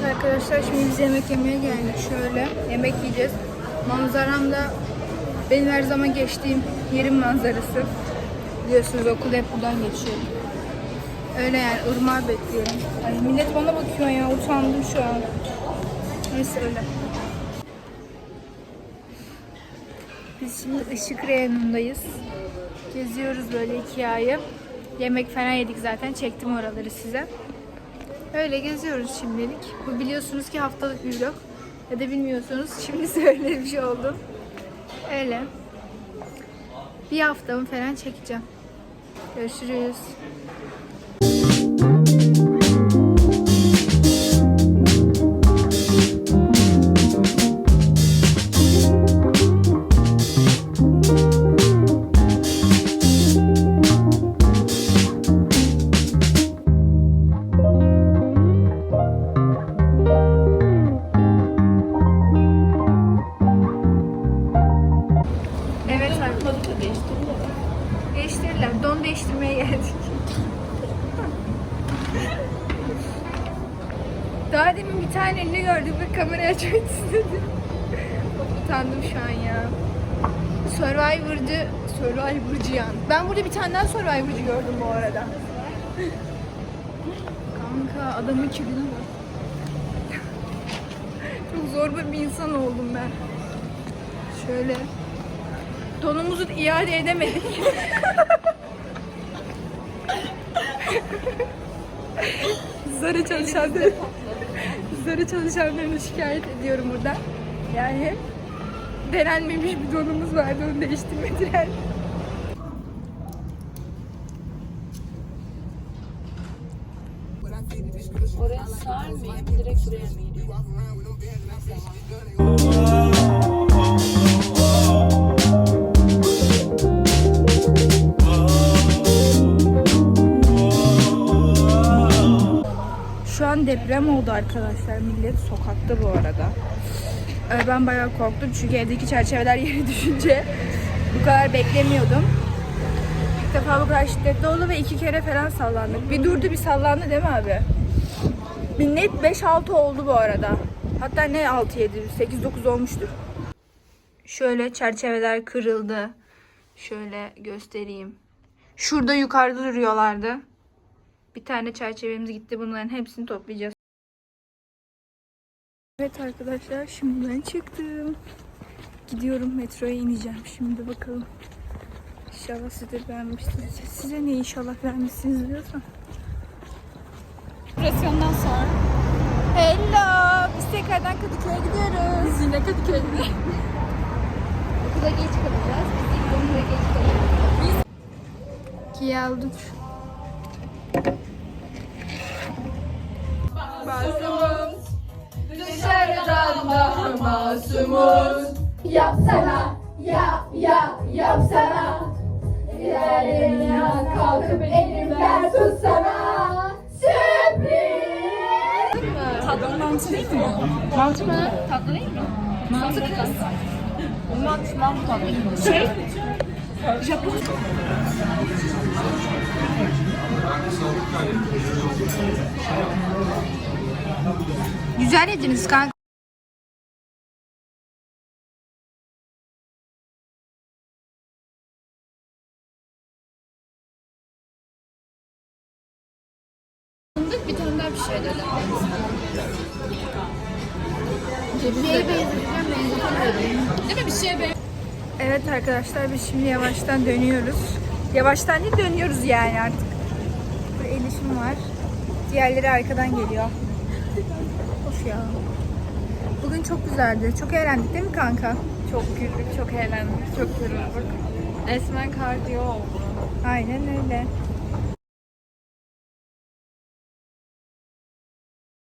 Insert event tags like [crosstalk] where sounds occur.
arkadaşlar şimdi biz yemek yemeye geldik. Şöyle yemek yiyeceğiz. Manzaram da benim her zaman geçtiğim yerin manzarası. Biliyorsunuz okul hep buradan geçiyor. Öyle yani ırmağı bekliyorum. Ay, millet bana bakıyor ya utandım şu an. Neyse öyle. Biz şimdi Işık reyonundayız. Geziyoruz böyle iki ayı. Yemek falan yedik zaten. Çektim oraları size. Öyle geziyoruz şimdilik. Bu biliyorsunuz ki haftalık bir vlog. Ya da bilmiyorsunuz şimdi [laughs] söylemiş oldum. Öyle. Bir haftamı falan çekeceğim. Görüşürüz. Değiştirmeye geldik. Daha demin bir tane ünlü gördük ve kamerayı açmak istedim. Utandım şu an ya. Survivor'cı, Survivor'cı yan. Ben burada bir tane daha Survivor'cı gördüm bu arada. Kanka adamın kiline bak. Çok zorba bir insan oldum ben. Şöyle. Donumuzu iade edemedik. [laughs] Zara çalışanları Zara çalışanlarını şikayet ediyorum burada. Yani denenmemiş bir donumuz vardı onu değiştirmediler. Oraya sarmayayım, direkt buraya mı gideyim? Şu an deprem oldu arkadaşlar. Millet sokakta bu arada. Ee, Ben bayağı korktum çünkü evdeki çerçeveler [laughs] yere düşünce bu kadar beklemiyordum. İlk defa bu kadar şiddetli oldu ve iki kere falan sallandık. Bir durdu bir sallandı değil mi abi? Bir net 5-6 oldu bu arada. Hatta ne 6-7, 8-9 olmuştur. Şöyle çerçeveler kırıldı. Şöyle göstereyim. Şurada yukarıda duruyorlardı. Bir tane çerçevemiz gitti. Bunların hepsini toplayacağız. Evet arkadaşlar şimdi ben çıktım. Gidiyorum metroya ineceğim şimdi bakalım. İnşallah siz de beğenmişsiniz. Size ne inşallah beğenmişsiniz diyorsam. Operasyondan sonra Hello! Biz tekrardan Kadıköy'e gidiyoruz. biz yine Kadıköy'de. Okula geç kalacağız. Biz okula geç kalacağız. Geldik. Masumuz, dışarıdan daha masumuz. Yapsana, ya, ya, yapsana. Diğerlerinden kalkıp elimden tutsana. Sürpriz. Tatlı mantı değil mi? Mantı mı? Tatlı değil mi? Mantı kız. Mantı, mantı tatlı. Şey, Japon. Güzel yediniz kanka. Bir tane daha bir şey. Neye benzeteceğim Değil mi bir şeye? Evet arkadaşlar biz şimdi yavaştan dönüyoruz. Yavaştan değil dönüyoruz yani artık. Elif'im var. Diğerleri arkadan geliyor. of ya. Bugün çok güzeldi. Çok eğlendik değil mi kanka? Çok güldük, çok eğlendik, çok yorulduk. Resmen kardiyo oldu. Aynen öyle.